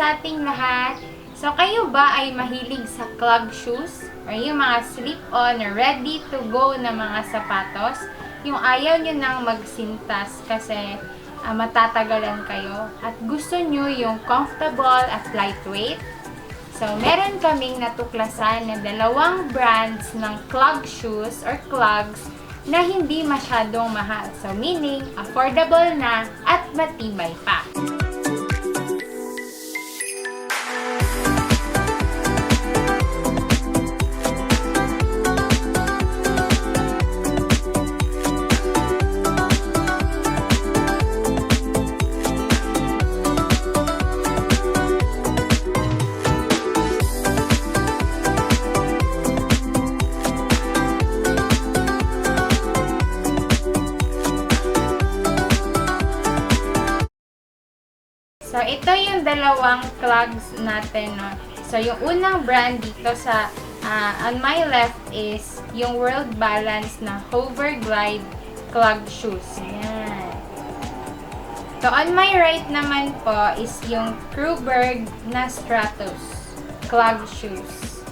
sa ating lahat. So, kayo ba ay mahilig sa clog shoes? Or yung mga slip-on or ready to go na mga sapatos? Yung ayaw nyo nang magsintas kasi ah, matatagalan kayo. At gusto nyo yung comfortable at lightweight? So, meron kaming natuklasan na dalawang brands ng clog shoes or clogs na hindi masyadong mahal. So, meaning, affordable na at matibay pa. So, ito yung dalawang clogs natin, no? So, yung unang brand dito sa, ah, on my left is yung World Balance na Hover Glide clog shoes. Yan. So, on my right naman po is yung Kruberg na Stratos clog shoes.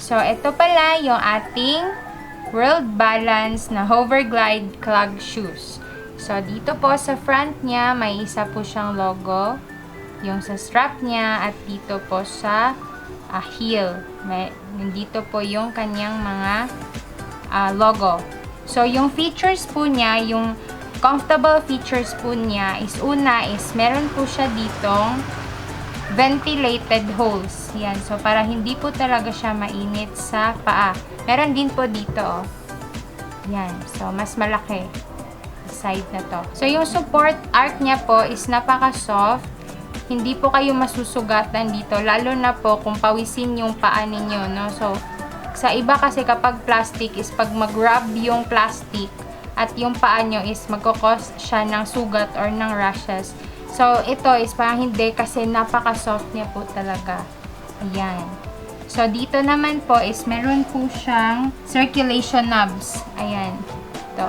So, ito pala yung ating World Balance na Hover Glide clog shoes. So, dito po sa front niya, may isa po siyang logo. Yung sa strap niya at dito po sa ah, heel. May, dito po yung kanyang mga ah, logo. So, yung features po niya, yung comfortable features po niya is una is meron po siya ditong ventilated holes. Yan. So, para hindi po talaga siya mainit sa paa. Meron din po dito, oh. Yan. So, mas malaki side na to. So, yung support arc niya po is napaka-soft. Hindi po kayo masusugatan dito. Lalo na po kung pawisin yung paa ninyo, no? So, sa iba kasi kapag plastic is pag mag-rub yung plastic at yung paa nyo is magkakos siya ng sugat or ng rashes. So, ito is parang hindi kasi napaka-soft niya po talaga. Ayan. So, dito naman po is meron po siyang circulation knobs. Ayan. Ito.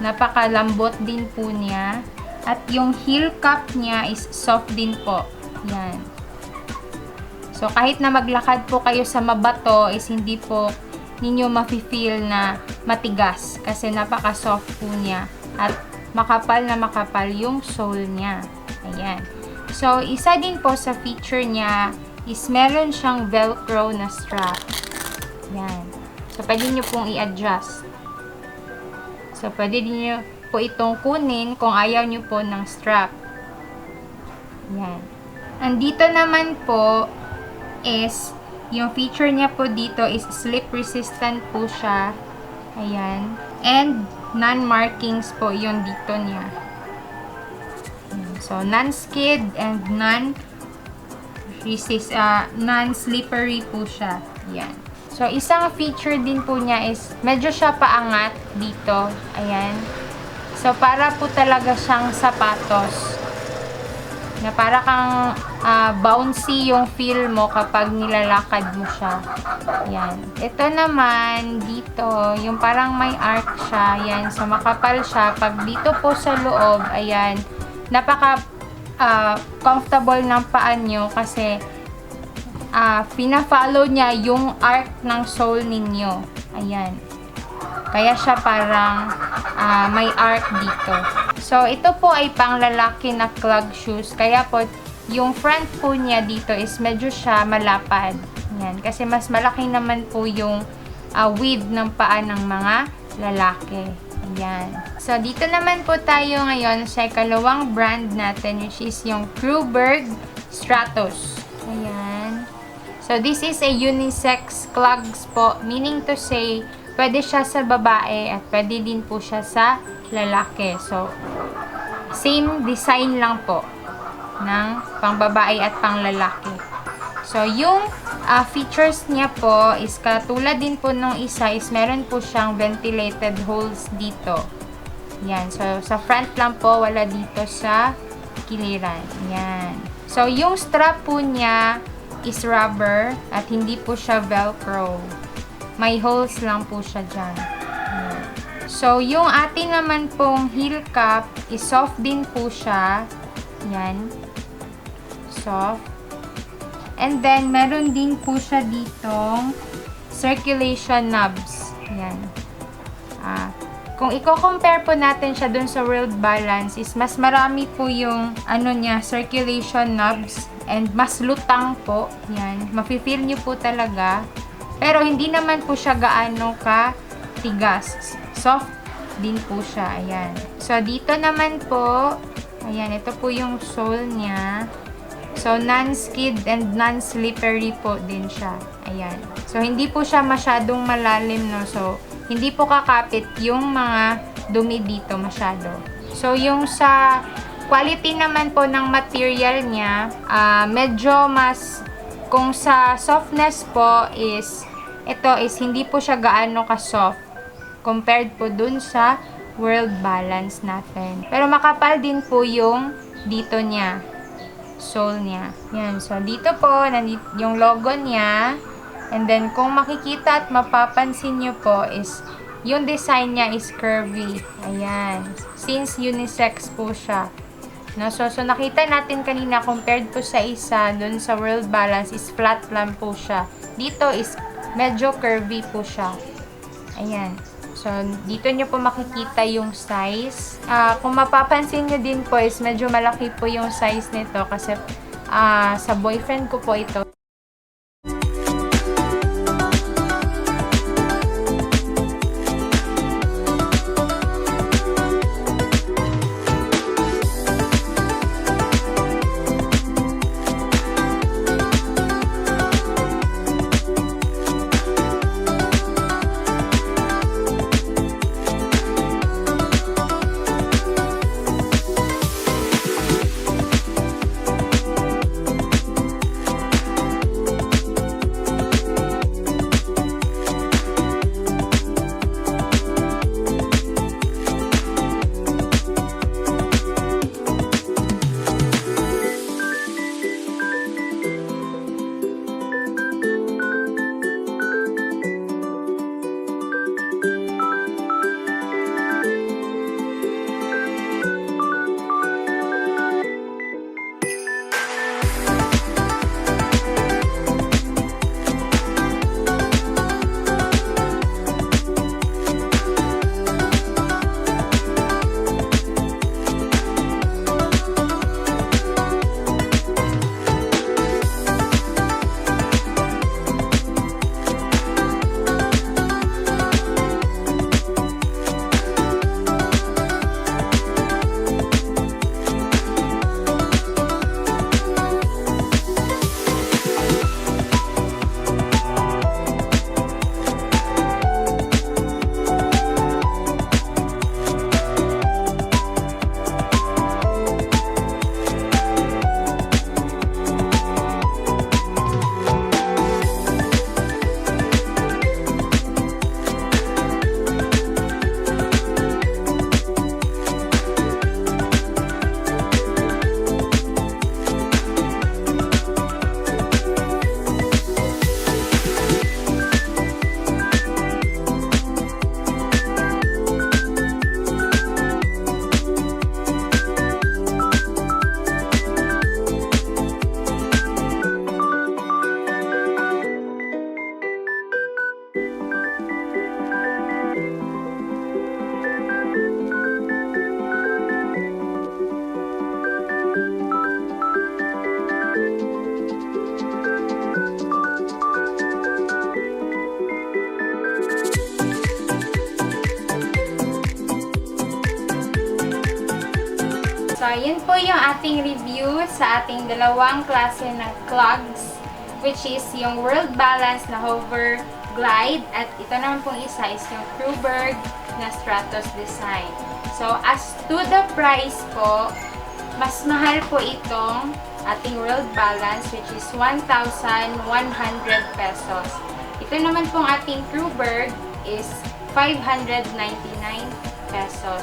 Napakalambot din po niya. At yung heel cup niya is soft din po. Yan. So, kahit na maglakad po kayo sa mabato is hindi po ninyo mafe-feel na matigas. Kasi napaka-soft po niya. At makapal na makapal yung sole niya. Ayan. So, isa din po sa feature niya is meron siyang velcro na strap. Yan. So, pwede nyo pong i-adjust. So, pwede din nyo po itong kunin kung ayaw nyo po ng strap. Yan. Andito naman po is, yung feature niya po dito is slip resistant po siya. Ayan. And, non-markings po yung dito niya. Ayan. So, non-skid and non resist, uh, non-slippery po siya. Yan. So, isang feature din po niya is, medyo siya paangat dito. Ayan. So, para po talaga siyang sapatos. Na para kang ah, bouncy yung feel mo kapag nilalakad mo siya. Yan. Ito naman, dito, yung parang may arc siya. Yan. So, makapal siya. Pag dito po sa loob, ayan, napaka ah, comfortable ng paa nyo kasi ah pina-follow niya yung arc ng sole ninyo. Ayan. Kaya siya parang ah, may arc dito. So, ito po ay panglalaki na clog shoes. Kaya po, yung front po niya dito is medyo siya malapad. Yan. Kasi mas malaki naman po yung ah, width ng paa ng mga lalaki. Ayan. So, dito naman po tayo ngayon sa ikalawang brand natin which is yung Kruberg Stratos. Ayan. So, this is a unisex clogs po. Meaning to say, pwede siya sa babae at pwede din po siya sa lalaki. So, same design lang po ng pang babae at pang lalaki. So, yung ah, features niya po is katulad din po nung isa is meron po siyang ventilated holes dito. Yan. So, sa front lang po, wala dito sa kiliran. Yan. So, yung strap po niya is rubber at hindi po siya velcro. May holes lang po siya dyan. Yan. So, yung atin naman pong heel cap is soft din po siya. Yan. soft. And then, meron din po siya ditong circulation knobs. Yan. Ah, kung i-compare po natin siya dun sa World Balance is mas marami po yung ano niya, circulation knobs and mas lutang po. Yan. Mafe-feel niyo po talaga. Pero hindi naman po siya gaano ka tigas. Soft din po siya. Ayan. So, dito naman po, ayan, ito po yung sole niya. So, non-skid and non-slippery po din siya. Ayan. So, hindi po siya masyadong malalim, no? So, hindi po kakapit yung mga dumi dito masyado. So, yung sa quality naman po ng material niya, ah, medyo mas, kung sa softness po is, ito is hindi po siya gaano ka-soft compared po dun sa world balance natin. Pero makapal din po yung dito niya. Sole niya. Yan. So, dito po, nandito yung logo niya. And then, kung makikita at mapapansin nyo po is, yung design niya is curvy. Ayan. Since unisex po siya. No, so, so nakita natin kanina compared po sa isa dun sa world balance is flat lang po siya. Dito is medyo curvy po siya. Ayan. So, dito nyo po makikita yung size. Ah, kung mapapansin nyo din po is medyo malaki po yung size nito kasi ah, sa boyfriend ko po ito. So, yun po yung ating review sa ating dalawang klase ng clogs which is yung World Balance na Hover Glide at ito naman pong isa is yung Kruberg na Stratos Design. So, as to the price po, mas mahal po itong ating World Balance which is 1,100 pesos. Ito naman pong ating Kruberg is 599 pesos.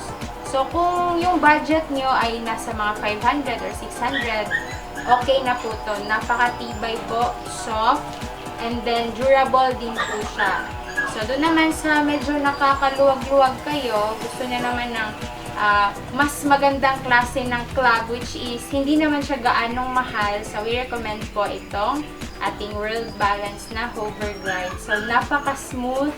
So, kung yung budget nyo ay nasa mga 500 or 600, okay na po to. Napakatibay po, soft, and then durable din po siya. So, doon naman sa medyo nakakaluwag-luwag kayo, gusto niya naman ng ah, mas magandang klase ng clog which is hindi naman siya gaanong mahal. So, we recommend po itong ating World Balance na Hover Glide. So, napaka-smooth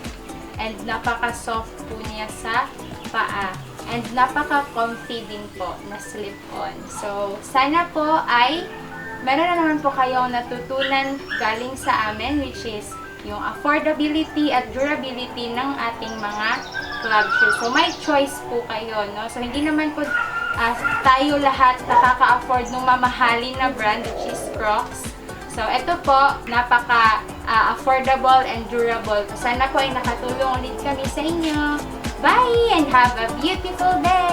and napaka-soft po niya sa paa. And napaka-comfy din po na slip-on. So, sana po ay meron na naman po kayong natutunan galing sa amin which is yung affordability at durability ng ating mga clog shoes. So, may choice po kayo, no? So, hindi naman po ah, tayo lahat nakaka-afford ng mamahalin na brand which is Crocs. So, ito po, napaka ah, affordable and durable. Sana po ay nakatulong ulit kami sa inyo. Bye and have a beautiful day!